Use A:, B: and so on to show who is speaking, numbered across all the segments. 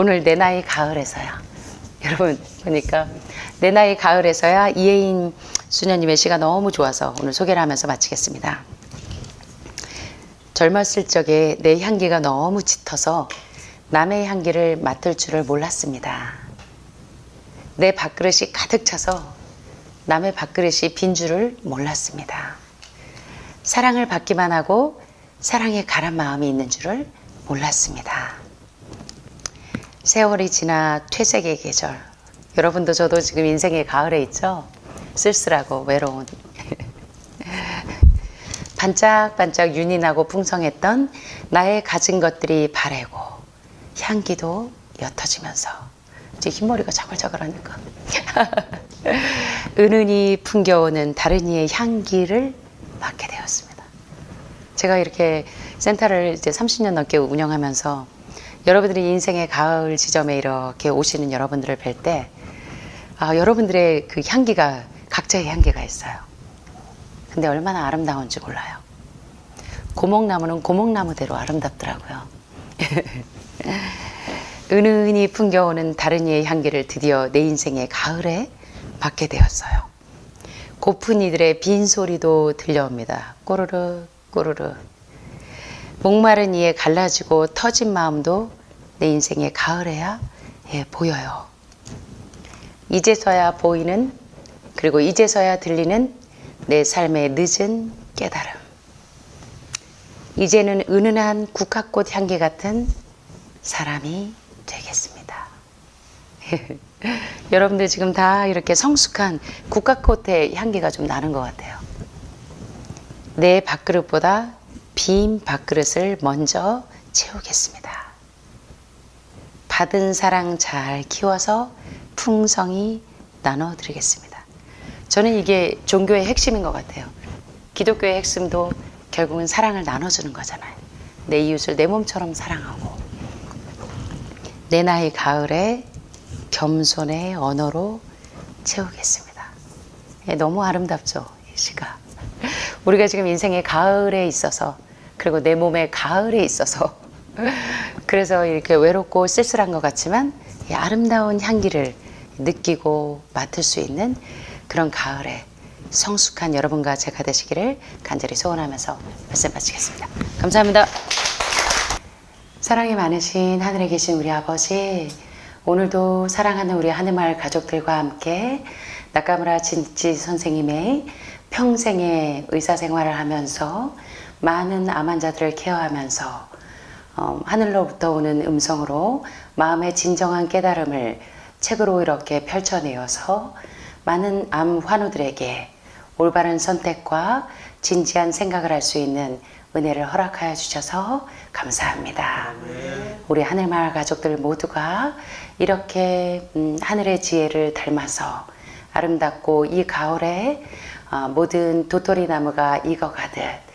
A: 오늘 내 나이 가을에서야. 여러분 보니까 내 나이 가을에서야 이혜인 수녀님의 시가 너무 좋아서 오늘 소개를 하면서 마치겠습니다. 젊었을 적에 내 향기가 너무 짙어서 남의 향기를 맡을 줄을 몰랐습니다. 내 밥그릇이 가득 차서 남의 밥그릇이 빈 줄을 몰랐습니다. 사랑을 받기만 하고 사랑에 가란 마음이 있는 줄을 몰랐습니다. 세월이 지나 퇴색의 계절. 여러분도 저도 지금 인생의 가을에 있죠? 쓸쓸하고 외로운. 반짝반짝 윤이 나고 풍성했던 나의 가진 것들이 바래고 향기도 옅어지면서 이제 흰머리가 자글자글하니까 은은히 풍겨오는 다른 이의 향기를 맡게 되었습니다. 제가 이렇게 센터를 이제 30년 넘게 운영하면서 여러분들이 인생의 가을 지점에 이렇게 오시는 여러분들을 뵐 때, 아, 여러분들의 그 향기가 각자의 향기가 있어요. 근데 얼마나 아름다운지 몰라요. 고목나무는 고목나무대로 아름답더라고요. 은은히 풍겨오는 다른 이의 향기를 드디어 내 인생의 가을에 맡게 되었어요. 고픈 이들의 빈 소리도 들려옵니다. 꼬르르 꼬르르. 목마른 이의 갈라지고 터진 마음도 내 인생의 가을에야 예, 보여요. 이제서야 보이는 그리고 이제서야 들리는 내 삶의 늦은 깨달음. 이제는 은은한 국화꽃 향기 같은 사람이 되겠습니다. 여러분들 지금 다 이렇게 성숙한 국화꽃의 향기가 좀 나는 것 같아요. 내 밥그릇보다 빈 밥그릇을 먼저 채우겠습니다. 받은 사랑 잘 키워서 풍성히 나눠드리겠습니다. 저는 이게 종교의 핵심인 것 같아요. 기독교의 핵심도 결국은 사랑을 나눠주는 거잖아요. 내 이웃을 내 몸처럼 사랑하고 내 나이 가을에 겸손의 언어로 채우겠습니다. 예, 너무 아름답죠, 이 시가. 우리가 지금 인생의 가을에 있어서 그리고 내 몸의 가을에 있어서 그래서 이렇게 외롭고 쓸쓸한 것 같지만 이 아름다운 향기를 느끼고 맡을 수 있는 그런 가을에 성숙한 여러분과 제가 되시기를 간절히 소원하면서 말씀 마치겠습니다. 감사합니다. 사랑이 많으신 하늘에 계신 우리 아버지, 오늘도 사랑하는 우리 하늘마을 가족들과 함께 나카무라 진지 선생님의 평생의 의사 생활을 하면서 많은 암 환자들을 케어하면서 어, 하늘로부터 오는 음성으로 마음의 진정한 깨달음을 책으로 이렇게 펼쳐내어서 많은 암 환우들에게 올바른 선택과 진지한 생각을 할 수 있는 은혜를 허락하여 주셔서 감사합니다. 우리 하늘마을 가족들 모두가 이렇게 음, 하늘의 지혜를 닮아서 아름답고 이 가을에 어, 모든 도토리 나무가 익어가듯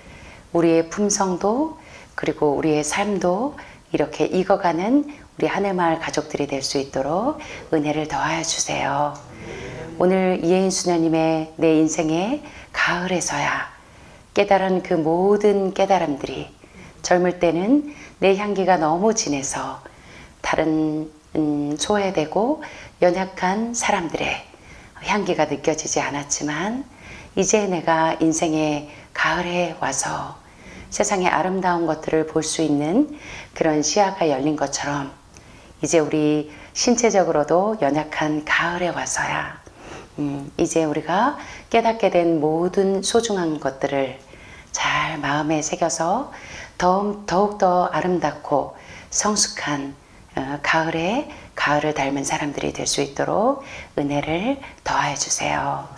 A: 우리의 품성도 그리고 우리의 삶도 이렇게 익어가는 우리 하늘마을 가족들이 될 수 있도록 은혜를 더하여 주세요. 오늘 이혜인 수녀님의 내 인생의 가을에서야 깨달은 그 모든 깨달음들이 젊을 때는 내 향기가 너무 진해서 다른 음, 소외되고 연약한 사람들의 향기가 느껴지지 않았지만 이제 내가 인생의 가을에 와서 세상의 아름다운 것들을 볼 수 있는 그런 시야가 열린 것처럼 이제 우리 신체적으로도 연약한 가을에 와서야 음, 이제 우리가 깨닫게 된 모든 소중한 것들을 잘 마음에 새겨서 더욱, 더욱더 아름답고 성숙한 어, 가을에 가을을 닮은 사람들이 될 수 있도록 은혜를 더하여 주세요.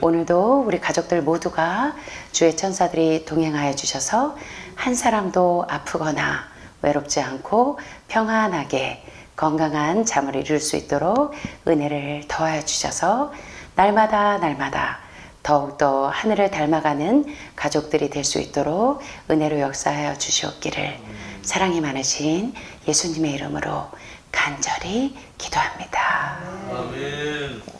A: 오늘도 우리 가족들 모두가 주의 천사들이 동행하여 주셔서 한 사람도 아프거나 외롭지 않고 평안하게 건강한 잠을 이룰 수 있도록 은혜를 더하여 주셔서 날마다 날마다 더욱더 하늘을 닮아가는 가족들이 될 수 있도록 은혜로 역사하여 주시옵기를 사랑이 많으신 예수님의 이름으로 간절히 기도합니다.
B: 아멘.